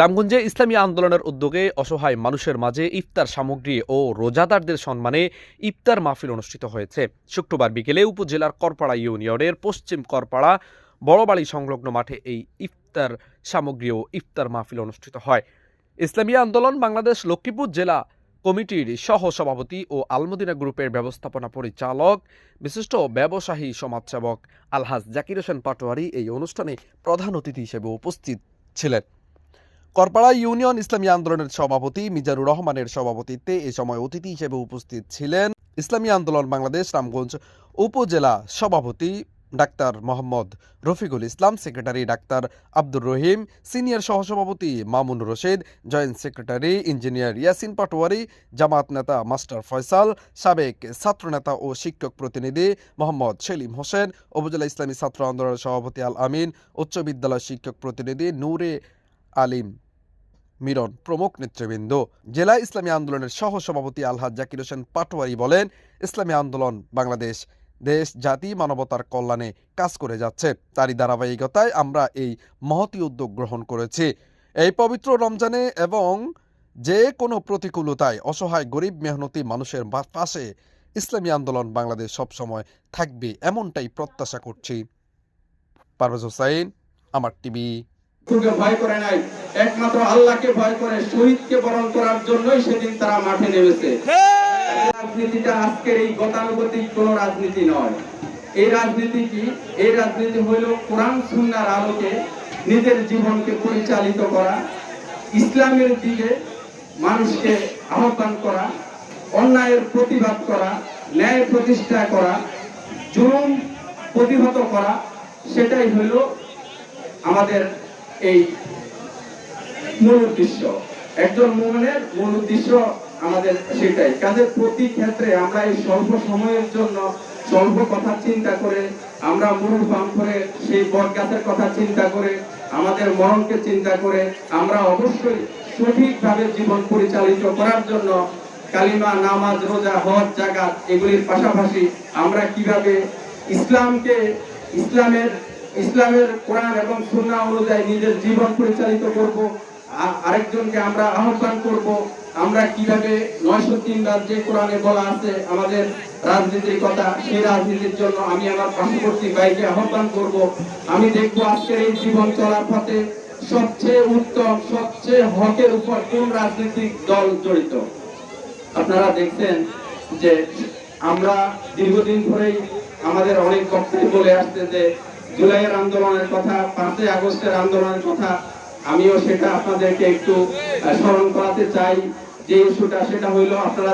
রামগঞ্জে ইসলামী আন্দোলনের উদ্যোগে অসহায় মানুষের মাঝে ইফতার সামগ্রী ও রোজাদারদের সম্মানে ইফতার মাহফিল অনুষ্ঠিত হয়েছে। শুক্রবার বিকেলে উপজেলার করপাড়া ইউনিয়নের পশ্চিম করপাড়া বড়বাড়ি সংলগ্ন মাঠে এই ইফতার সামগ্রী ও ইফতার মাহফিল অনুষ্ঠিত হয়। ইসলামী আন্দোলন বাংলাদেশ লক্ষ্মীপুর জেলা কমিটির সহ সভাপতি ও আলমদিনা গ্রুপের ব্যবস্থাপনা পরিচালক, বিশিষ্ট ব্যবসায়ী সমাজসেবক আলহাজ জাকির হোসেন পাটোয়ারি এই অনুষ্ঠানে প্রধান অতিথি হিসেবে উপস্থিত ছিলেন। করপাড়া ইউনিয়ন ইসলামী আন্দোলনের সভাপতি মিজানুর রহমানের সভাপতিত্বে এ সময় অতিথি হিসেবে উপস্থিত ছিলেন ইসলামী আন্দোলন বাংলাদেশ রামগঞ্জ উপজেলা সভাপতি doctor Mohammad Rafiqul Islam, secretary doctor Abdur Rahim, senior সহসভাপতি Mamun Rashid, joint secretary engineer Yasin Patwari, Jamaat নেতা মাস্টার ফয়সাল, সাবেক ছাত্রনেতা ও শিক্ষক প্রতিনিধি মোহাম্মদ সেলিম হোসেন, উপজেলা ইসলামী ছাত্র আন্দোলনের সভাপতি আল আমিন, উচ্চ বিদ্যালয় শিক্ষক প্রতিনিধি নূরে আলিম। মিরন, প্রমুখ নেতৃবৃন্দ জেলা ইসলামী আন্দোলনের সহ সভাপতি আলহাজ জাকির হোসেন পাটোয়ারি বলেন, ইসলামী আন্দোলন বাংলাদেশ, দেশ, জাতি, মানবতার কল্যাণে কাজ করে যাচ্ছে। তারই ধারাবাহিকতায় আমরা এই মহতি উদ্যোগ গ্রহণ করেছি। এই পবিত্র রমজানে এবং যে কোনো প্রতিকূলতায় অসহায় গরিব মেহনতি মানুষের পাশে ইসলামী আন্দোলন বাংলাদেশ সবসময় থাকবে এমনটাই প্রত্যাশা করছি। পারভেজ হোসাইন আমার টিভি। করে নাই। একমাত্র আল্লাহকে ভয় করে শহীদকে বরণ করার জন্যই সেদিন তারা মাঠে নেমেছে। রাজনীতিটা আজকের এই গতানুগতিক কোন রাজনীতি নয়। এই রাজনীতি কি? এই রাজনীতি হইল কোরআন সুন্নার আলোকে নিজের জীবনকে পরিচালিত করা ইসলামের দিকে মানুষকে আহ্বান করা অন্যায়ের প্রতিবাদ করা ন্যায় প্রতিষ্ঠা করা জুলুম প্রতিহত করা সেটাই হইল আমাদের এই মূল উদ্দেশ্য। একজন মোমেনের মূল উদ্দেশ্য আমাদের সেটাই। কাজের প্রতি ক্ষেত্রে আমরা এই স্বল্প সময়ের জন্য স্বল্প কথা চিন্তা করে, আমরা মূল ফার্ম করে সেই বট গাছের কথা চিন্তা করে, আমাদের মরণকে চিন্তা করে, আমরা অবশ্যই সঠিকভাবে জীবন পরিচালিত করার জন্য কালিমা, নামাজ, রোজা, হজ জাগাত এগুলির পাশাপাশি আমরা কীভাবে ইসলামকে, ইসলামের ইসলামের কোরআন এবং সুন্নাহ অনুযায়ী নিজের জীবন পরিচালিত করব আরেকজনকে আমরা আহ্বান করব, আমরা কীভাবে নয়শো তিনবার যে কোরআনে বলা আছে আমাদের রাজনীতির কথা, সেই রাজনীতির জন্য আমি আমার পার্শ্ববর্তী ভাইকে আহ্বান করব। আমি দেখব আজকের এই জীবন চলার পথে সবচেয়ে উত্তম, সবচেয়ে হকের উপর কোন রাজনৈতিক দল জড়িত। আপনারা দেখছেন যে আমরা দীর্ঘদিন ধরেই আমাদের অনেক বক্তব্য বলে আসছে যে জুলাইয়ের আন্দোলনের কথা, পাঁচই আগস্টের আন্দোলনের কথা আমিও সেটা আপনাদেরকে একটু স্মরণ করাতে চাই। যে ইস্যুটা সেটা হইল আপনারা